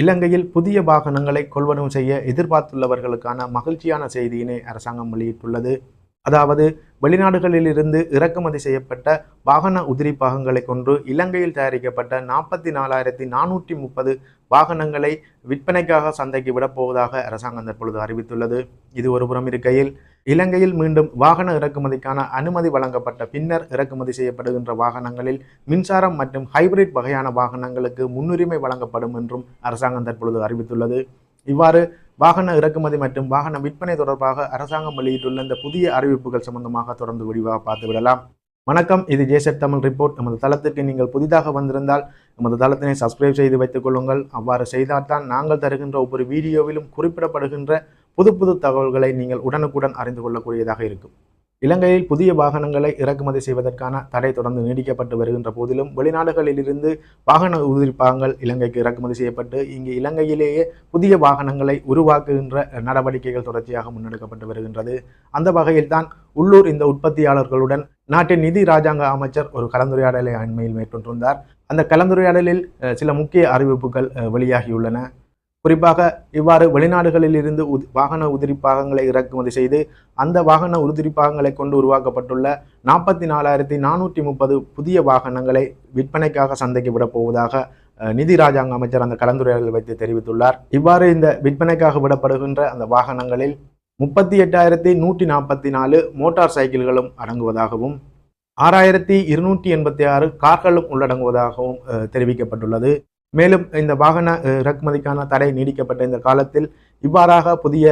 இலங்கையில் புதிய வாகனங்களை கொள்வனவு செய்ய எதிர்பார்த்துள்ளவர்களுக்கான மகிழ்ச்சியான செய்தியினை அரசாங்கம் வெளியிட்டுள்ளது. அதாவது வெளிநாடுகளிலிருந்து இறக்குமதி செய்யப்பட்ட வாகன உதிரி பாகங்களை கொண்டு இலங்கையில் தயாரிக்கப்பட்ட நாற்பத்தி நாலாயிரத்தி நானூற்றி முப்பது வாகனங்களை விற்பனைக்காக சந்தைக்கு விடப் போவதாக அரசாங்கம் தற்பொழுது அறிவித்துள்ளது. இது ஒருபுறம் இருக்கையில் இலங்கையில் மீண்டும் வாகன இறக்குமதிக்கான அனுமதி வழங்கப்பட்ட பின்னர் இறக்குமதி செய்யப்படுகின்ற வாகனங்களில் மின்சாரம் மற்றும் ஹைபிரிட் வகையான வாகனங்களுக்கு முன்னுரிமை வழங்கப்படும் என்றும் அரசாங்கம் தற்பொழுது அறிவித்துள்ளது. இவ்வாறு வாகன இறக்குமதி மற்றும் வாகன விற்பனை தொடர்பாக அரசாங்கம் வெளியிட்டுள்ள இந்த புதிய அறிவிப்புகள் சம்பந்தமாக தொடர்ந்து விரிவாக பார்த்துவிடலாம் வணக்கம் இது ஜேசட் தமிழ் ரிப்போர்ட். நமது தளத்துக்கு நீங்கள் புதிதாக வந்திருந்தால் நமது தளத்தினை சப்ஸ்கிரைப் செய்து வைத்துக் கொள்ளுங்கள். அவ்வாறு செய்தால்தான் நாங்கள் தருகின்ற ஒவ்வொரு வீடியோவிலும் குறிப்பிடப்படுகின்ற புது புது தகவல்களை நீங்கள் உடனுக்குடன் அறிந்து கொள்ளக்கூடியதாக இருக்கும். இலங்கையில் புதிய வாகனங்களை இறக்குமதி செய்வதற்கான தடை தொடர்ந்து நீடிக்கப்பட்டு வருகின்ற போதிலும் வெளிநாடுகளிலிருந்து வாகன உதிரிப்பாகங்கள் இலங்கைக்கு இறக்குமதி செய்யப்பட்டு இங்கு இலங்கையிலேயே புதிய வாகனங்களை உருவாக்குகின்ற நடவடிக்கைகள் தொடர்ச்சியாக முன்னெடுக்கப்பட்டு வருகின்றது. அந்த வகையில்தான் உள்ளூர் இந்த உற்பத்தியாளர்களுடன் நாட்டின் நிதி ராஜாங்க அமைச்சர் ஒரு கலந்துரையாடலை அண்மையில் மேற்கொண்டிருந்தார். அந்த கலந்துரையாடலில் சில முக்கிய அறிவிப்புகள் வெளியாகியுள்ளன. குறிப்பாக இவ்வாறு வெளிநாடுகளில் இருந்து உ வாகன உதிரி பாகங்களை இறக்குமதி செய்து அந்த வாகன உதிரி பாகங்களை கொண்டு உருவாக்கப்பட்டுள்ள நாற்பத்தி நாலாயிரத்தி நானூற்றி முப்பது புதிய வாகனங்களை விற்பனைக்காக சந்தைக்கு விடப் போவதாக நிதி ராஜாங்க அமைச்சர் அந்த கலந்துரையாடல் வைத்து தெரிவித்துள்ளார். இவ்வாறு இந்த விற்பனைக்காக விடப்படுகின்ற அந்த வாகனங்களில் முப்பத்தி எட்டாயிரத்தி நூற்றி நாற்பத்தி நாலு மோட்டார் சைக்கிள்களும் அடங்குவதாகவும் ஆறாயிரத்தி இருநூற்றி எண்பத்தி ஆறு கார்களும் உள்ளடங்குவதாகவும் தெரிவிக்கப்பட்டுள்ளது. மேலும் இந்த வாகன இறக்குமதிக்கான தடை நீடிக்கப்பட்ட இந்த காலத்தில் இவ்வாறாக புதிய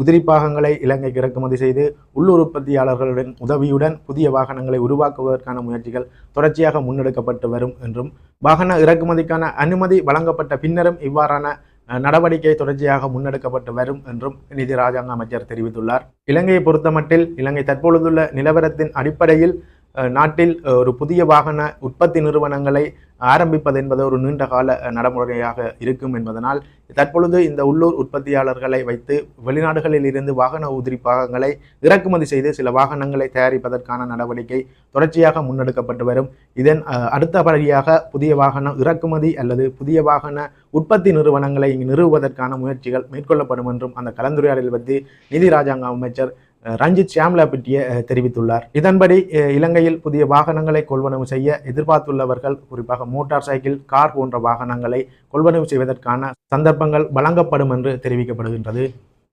உதிரி பாகங்களை இலங்கைக்கு இறக்குமதி செய்து உள்ளூர் உற்பத்தியாளர்களுடன் உதவியுடன் புதிய வாகனங்களை உருவாக்குவதற்கான முயற்சிகள் தொடர்ச்சியாக முன்னெடுக்கப்பட்டு வரும் என்றும் வாகன இறக்குமதிக்கான அனுமதி வழங்கப்பட்ட பின்னரும் இவ்வாறான நடவடிக்கை தொடர்ச்சியாக முன்னெடுக்கப்பட்டு வரும் என்றும் நிதி ராஜாங்க அமைச்சர் தெரிவித்துள்ளார். இலங்கையை பொறுத்தமட்டில் இலங்கை தற்பொழுதுள்ள நிலவரத்தின் அடிப்படையில் நாட்டில் ஒரு புதிய வாகன உற்பத்தி நிறுவனங்களை ஆரம்பிப்பது என்பது ஒரு நீண்ட கால நடைமுறையாக இருக்கும் என்பதனால் தற்பொழுது இந்த உள்ளூர் உற்பத்தியாளர்களை வைத்து வெளிநாடுகளில் இருந்து வாகன உதிரி பாகங்களை இறக்குமதி செய்து சில வாகனங்களை தயாரிப்பதற்கான நடவடிக்கை தொடர்ச்சியாக முன்னெடுக்கப்பட்டு வரும். இதன் அடுத்த அடுத்தபடியாக புதிய வாகன இறக்குமதி அல்லது புதிய வாகன உற்பத்தி நிறுவனங்களை இங்கு நிறுவுவதற்கான முயற்சிகள் மேற்கொள்ளப்படும் என்றும் அந்த கலந்துரையாடல் பற்றி நிதி ராஜாங்க அமைச்சர் ரஞ்சித் ஷியாம்லா பிட்டிய தெரிவித்துள்ளார். இதன்படி இலங்கையில் புதிய வாகனங்களை கொள்வனவு செய்ய எதிர்பார்த்துள்ளவர்கள் குறிப்பாக மோட்டார் சைக்கிள் கார் போன்ற வாகனங்களை கொள்வனவு செய்வதற்கான சந்தர்ப்பங்கள் வழங்கப்படும் என்று தெரிவிக்கப்படுகின்றது.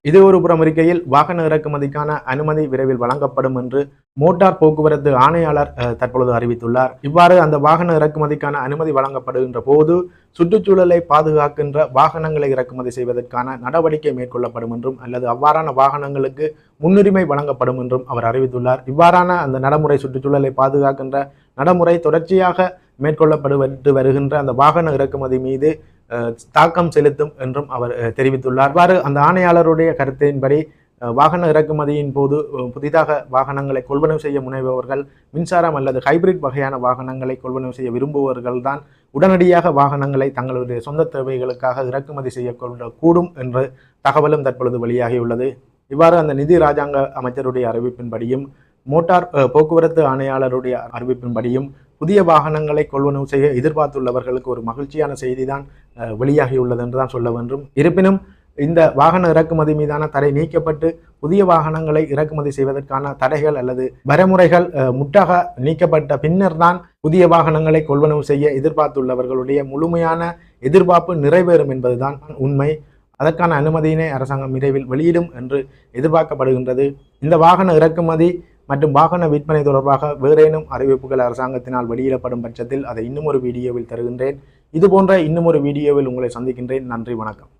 இது ஒரு புறம் இருக்கையில் வாகன இறக்குமதிக்கான அனுமதி விரைவில் வழங்கப்படும் என்று மோட்டார் போக்குவரத்து ஆணையாளர் தற்பொழுது அறிவித்துள்ளார். இவ்வாறு அந்த வாகன இறக்குமதிக்கான அனுமதி வழங்கப்படுகின்ற போது சுற்றுச்சூழலை பாதுகாக்கின்ற வாகனங்களை இறக்குமதி செய்வதற்கான நடவடிக்கை மேற்கொள்ளப்படும் என்றும் அல்லது அவ்வாறான வாகனங்களுக்கு முன்னுரிமை வழங்கப்படும் என்றும் அவர் அறிவித்துள்ளார். இவ்வாறான அந்த நடைமுறை சுற்றுச்சூழலை பாதுகாக்கின்ற நடைமுறை தொடர்ச்சியாக மேற்கொள்ளப்பட்டு வருகின்ற அந்த வாகன இறக்குமதி மீது தாக்கம் செலுத்தும் என்றும் அவர் தெரிவித்துள்ளார். அவ்வாறு அந்த ஆணையாளருடைய கருத்தின்படி வாகன இறக்குமதியின் போது புதிதாக வாகனங்களை கொள்வனவு செய்ய முனைபவர்கள் மின்சாரம் அல்லது ஹைபிரிட் வகையான வாகனங்களை கொள்வனவு செய்ய விரும்புபவர்கள் தான் உடனடியாக வாகனங்களை தங்களுடைய சொந்த தேவைகளுக்காக இறக்குமதி செய்யக்கொள்ள கூடும் என்ற தகவலும் தற்பொழுது வெளியாகியுள்ளது. இவ்வாறு அந்த நிதி ராஜாங்க அமைச்சருடைய அறிவிப்பின்படியும் மோட்டார் போக்குவரத்து ஆணையாளருடைய அறிவிப்பின்படியும் புதிய வாகனங்களை கொள்வனவு செய்ய எதிர்பார்த்துள்ளவர்களுக்கு ஒரு மகிழ்ச்சியான செய்திதான் தான் வெளியாகியுள்ளது என்று தான் சொல்ல வேண்டும். இருப்பினும் இந்த வாகன இறக்குமதி மீதான தடை நீக்கப்பட்டு புதிய வாகனங்களை இறக்குமதி செய்வதற்கான தடைகள் அல்லது வரைமுறைகள் முட்டாக நீக்கப்பட்ட பின்னர் தான் புதிய வாகனங்களை கொள்வனவு செய்ய எதிர்பார்த்துள்ளவர்களுடைய முழுமையான எதிர்பார்ப்பு நிறைவேறும் என்பதுதான் உண்மை. அதற்கான அனுமதியினை அரசாங்கம் விரைவில் வெளியிடும் என்று எதிர்பார்க்கப்படுகின்றது. இந்த வாகன இறக்குமதி மற்றும் வாகன விற்பனை தொடர்பாக வேறேனும் அறிவிப்புகள் அரசாங்கத்தினால் வெளியிடப்படும் பட்சத்தில் அதை இன்னும் ஒரு வீடியோவில் தருகின்றேன். இது போன்ற இன்னும் ஒரு வீடியோவில் உங்களை சந்திக்கின்றேன். நன்றி வணக்கம்.